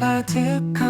like a tick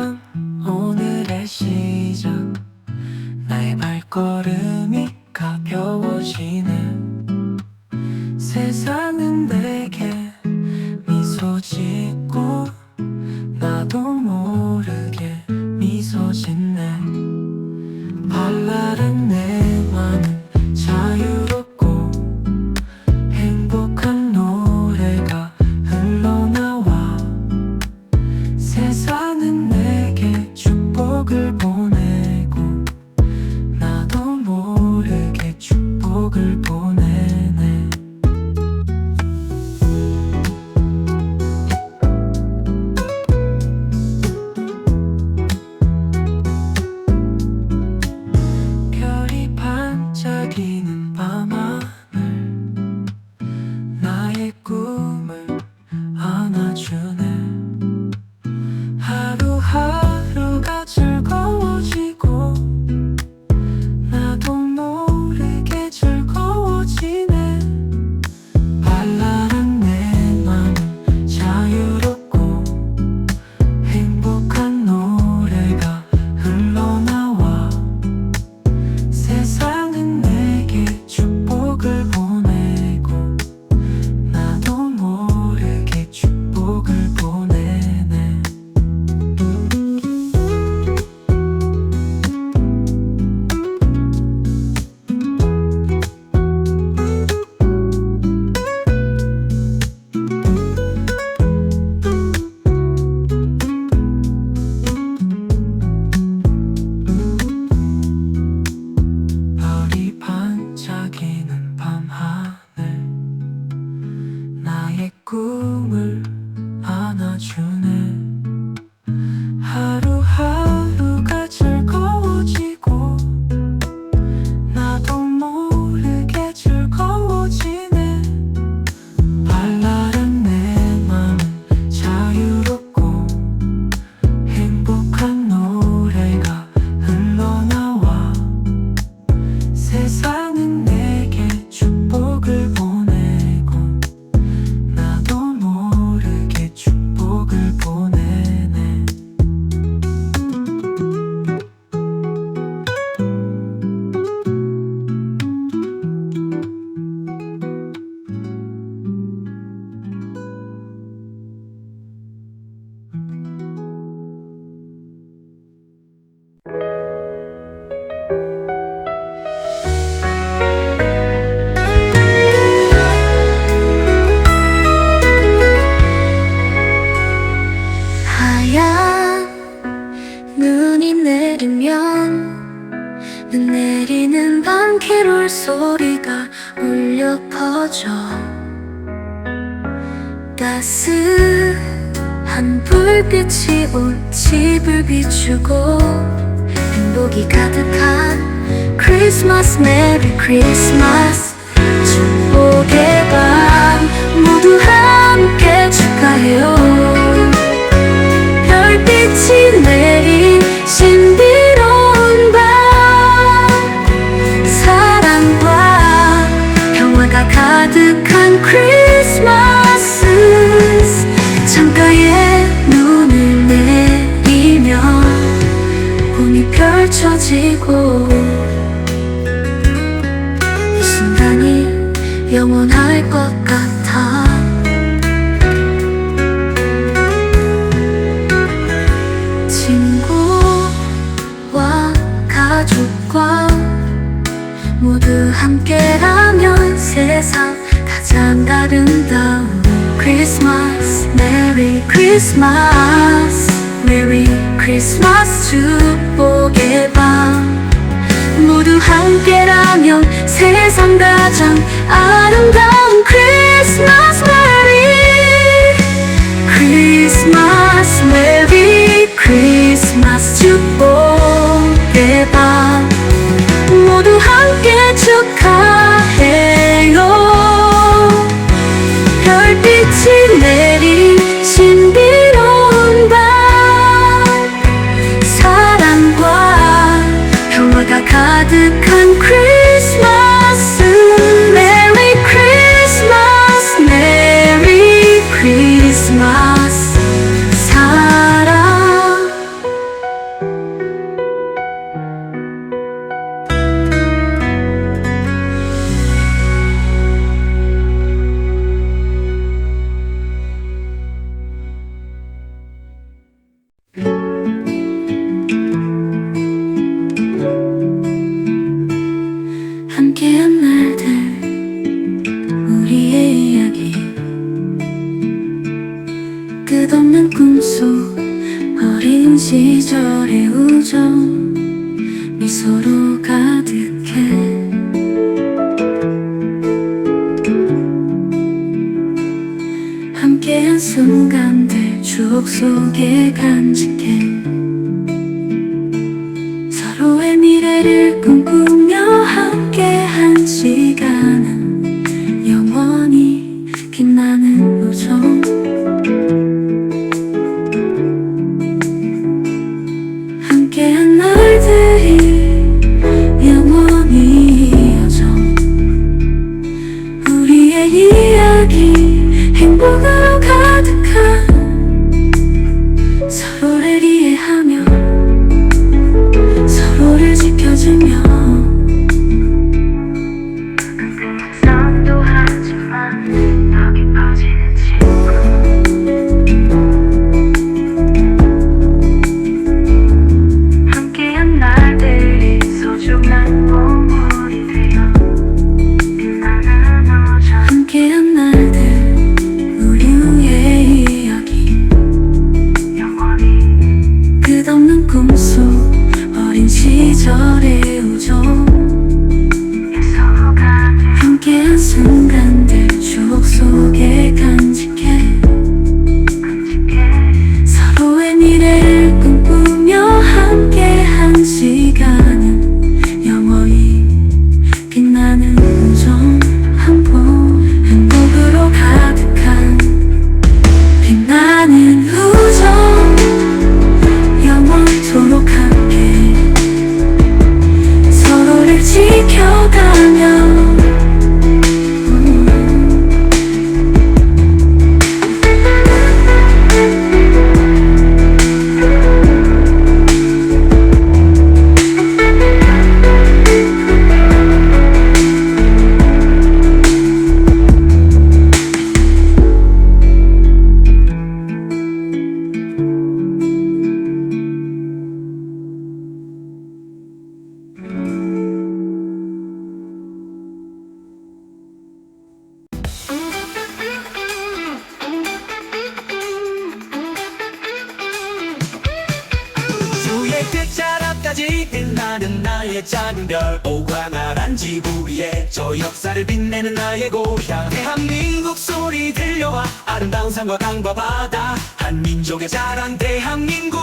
울리는 밤캐롤 소리가 울려 퍼져. 따스한 불빛이 온 집을 비추고 행복이 가득한 크리스마스 메리 크리스마스. 축복의 밤 모두 함께 축하해요. 할 것 같아. 친구와 가족과 모두 함께라면 세상 가장 아름다운 크리스마스. 메리 크리스마스. 메리 크리스마스. 축복의 밤. 세상 가장 아름다운 속에 간직해 끝자락까지 빛나는 나의 작은 별. 오광활한 지구 위에 저 역사를 빛내는 나의 고향. 대한민국 소리 들려와 아름다운 산과 강과 바다. 한민족의 자랑 대한민국.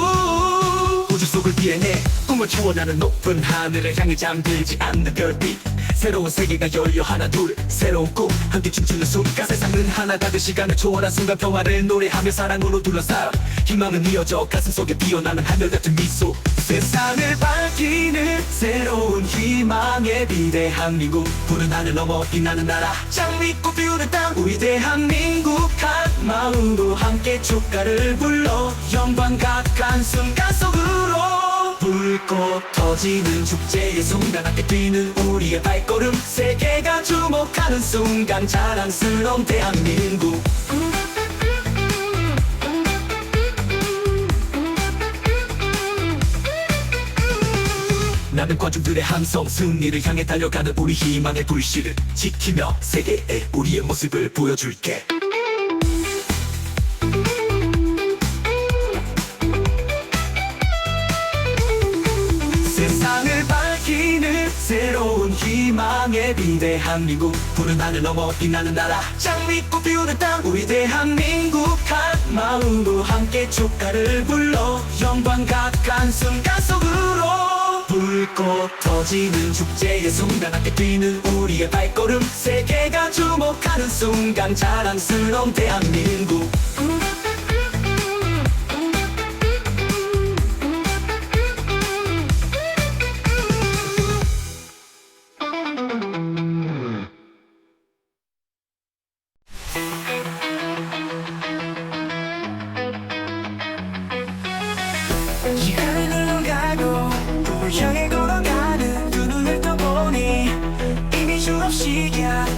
우주 속을 비행해 꿈을 채워나는 높은 하늘을 향해 잠들지 않는 별빛 새로운 세계가 열려 하나 둘. 새로운 꿈 함께 춤추는 순간 세상은 하나가 그 시간을 초월한 순간 평화를 노래하며 사랑으로 둘러싸 희망은 이어져 가슴 속에 피어나는 하늘같은 미소. 세상을 밝히는 새로운 희망의 빛 대한 민국. 푸른 하늘 넘어 빛나는 나라. 장미꽃 피우는 땅. 우리 대한민국 한 마음으로 함께 축가를 불러. 영광 각한 순간 속으로 터지는 축제의 순간 함께 뛰는 우리의 발걸음. 세계가 주목하는 순간 자랑스러운 대한민국. 나는 관중들의 함성 승리를 향해 달려가는 우리 희망의 불씨를 지키며 세계에 우리의 모습을 보여줄게 희망의 빛 대한민국. 푸른 하늘 넘어 빛나는 나라. 장미꽃 피우는 땅. 우리 대한민국 한 마음으로 함께 축가를 불러. 영광 각한 순간 속으로. 불꽃 터지는 축제의 순간 함께 뛰는 우리의 발걸음. 세계가 주목하는 순간 자랑스러운 대한민국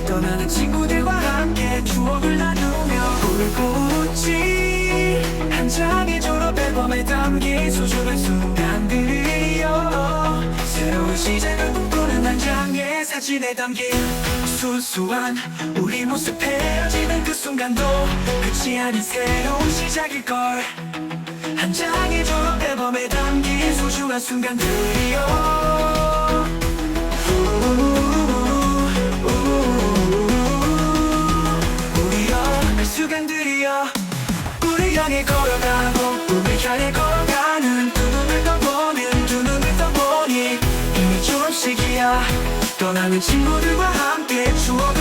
떠나는 친구들과 함께 추억을 나누며 불꽃이 한 장의 졸업 앨범에 담긴 소중한 순간들이여. 새로운 시작을 꿈꾸는 한 장의 사진에 담긴 순수한 우리 모습 헤어지는 그 순간도 끝이 아닌 새로운 시작일걸. 한 장의 졸업 앨범에 담긴 소중한 순간들이여 우리여 그 순간들이여. 우리 향해 걸어가고 우리 향해 걸어가는 두 눈을 떠보는 두 눈을 떠보니 이미 조금씩이야. 떠나는 친구들과 함께 추억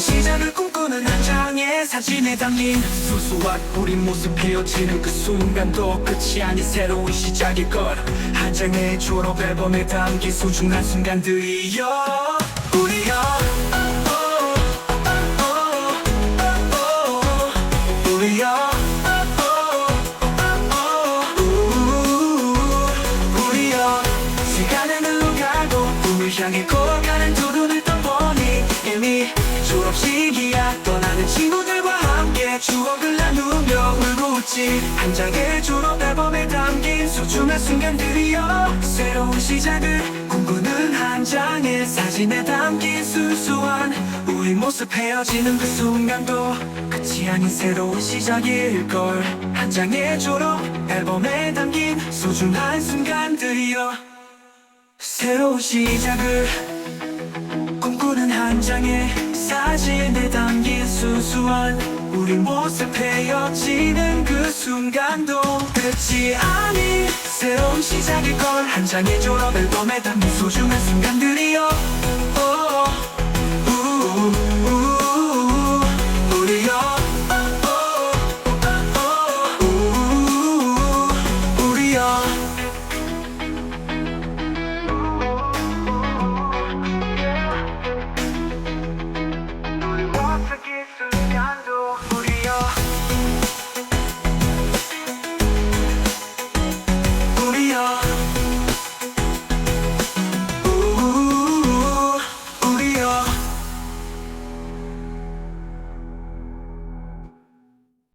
시작을 꿈꾸는 한 장의 사진에 담긴 소소한 우리 모습 헤어지는 그 순간도 끝이 아닌 새로운 시작일 걸. 한 장의 졸업 앨범에 담긴 소중한 순간들이여 웃지 한 장의 졸업 앨범에 담긴 소중한 순간들이여. 새로운 시작을 꿈꾸는 한 장의 사진에 담긴 수수한 우리 모습 헤어지는 그 순간도 끝이 아닌 새로운 시작일걸. 한 장의 졸업 앨범에 담긴 소중한 순간들이여. 새로운 시작을 꿈꾸는 한 장의 사진에 담긴 수수한 우리 모습 헤어지는 그 순간도 끝이 아닌 새로운 시작일 걸 한 장의 졸업 앨범에 담긴 소중한 순간들이여